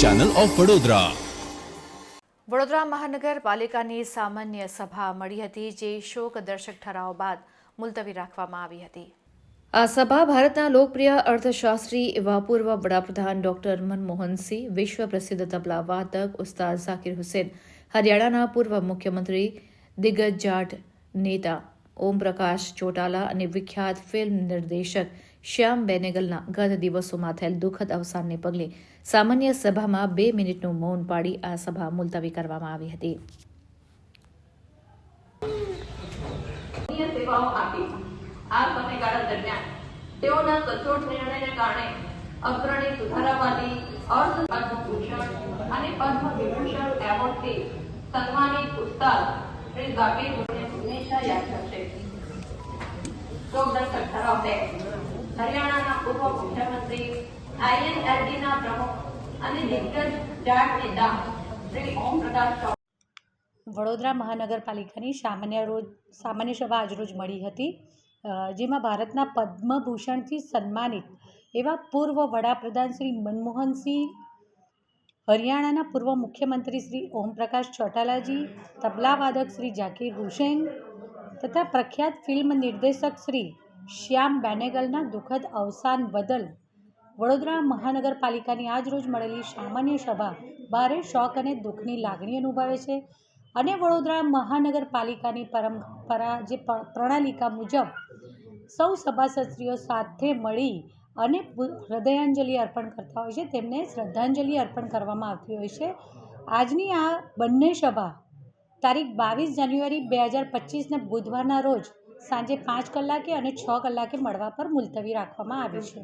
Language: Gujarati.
ચેનલ ઓફ વડોદરા વડોદરા મહાનગરપાલિકાની સામાન્ય સભા મળી હતી જે શોકદર્શક ઠરાવ બાદ મુલતવી રાખવામાં આવી હતી. આ સભા ભારતના લોકપ્રિય અર્થશાસ્ત્રી એવા પૂર્વ વડાપ્રધાન ડોક્ટર મનમોહનસિંહ વિશ્વ પ્રસિદ્ધ તબલા વાદક ઉસ્તાદ ઝાકિર હુસેન હરિયાણાના પૂર્વ મુખ્યમંત્રી દિગ્ગજ જાટ નેતા ઓમપ્રકાશ ચોટાલા અને વિખ્યાત ફિલ્મ નિર્દેશક શ્યામ બેનેગલના ગત દિવસોમાં થયેલ દુઃખદ અવસાનને પગલે સામાન્ય સભામાં બે મિનિટનું મૌન પાડી આ સભા મુલતવી કરવામાં આવી હતી. સન્માનિત ઉસ્તાદ શ્રી ઝાકીર હંમેશા યાદ થશે શોકદર્શક ઠરાવ બે. હરિયાણાના પૂર્વ મુખ્યમંત્રી આઈએનએલડીના પ્રમુખ અને દિગ્ગજ જાટ નેતા શ્રી ઓમ પ્રકાશ વડોદરા મહાનગરપાલિકાની સામાન્ય રોજ, સામાન્ય સભા આજરોજ મળી હતી જેમાં ભારતના પદ્મભૂષણથી સન્માનિત એવા પૂર્વ વડાપ્રધાન શ્રી મનમોહનસિંહ, હરિયાણાના પૂર્વ મુખ્યમંત્રી શ્રી ઓમપ્રકાશ ચોટાલાજી તબલાવાદક શ્રી ઝાકીર હુસેન તથા પ્રખ્યાત ફિલ્મ નિર્દેશક શ્રી શ્યામ બેનેગલના દુઃખદ અવસાન બદલ વડોદરા મહાનગરપાલિકાની આજરોજ મળેલી સામાન્ય સભા ભારે શોક અને દુઃખની લાગણી અનુભવે છે અને વડોદરા મહાનગરપાલિકાની પરંપરા જે પ્રણાલિકા મુજબ સૌ સભાસદશ્રીઓ સાથે મળી અને હૃદયાંજલિ અર્પણ કરતા હોય છે. તેમને શ્રદ્ધાંજલિ અર્પણ કરવામાં આવતી હોય છે. આજની આ બંને સભા તારીખ બાવીસ જાન્યુઆરી બે હજાર પચીસને બુધવારના રોજ સાંજે પાંચ કલાકે અને છ કલાકે મળવા પર મુલતવી રાખવામાં આવી છે.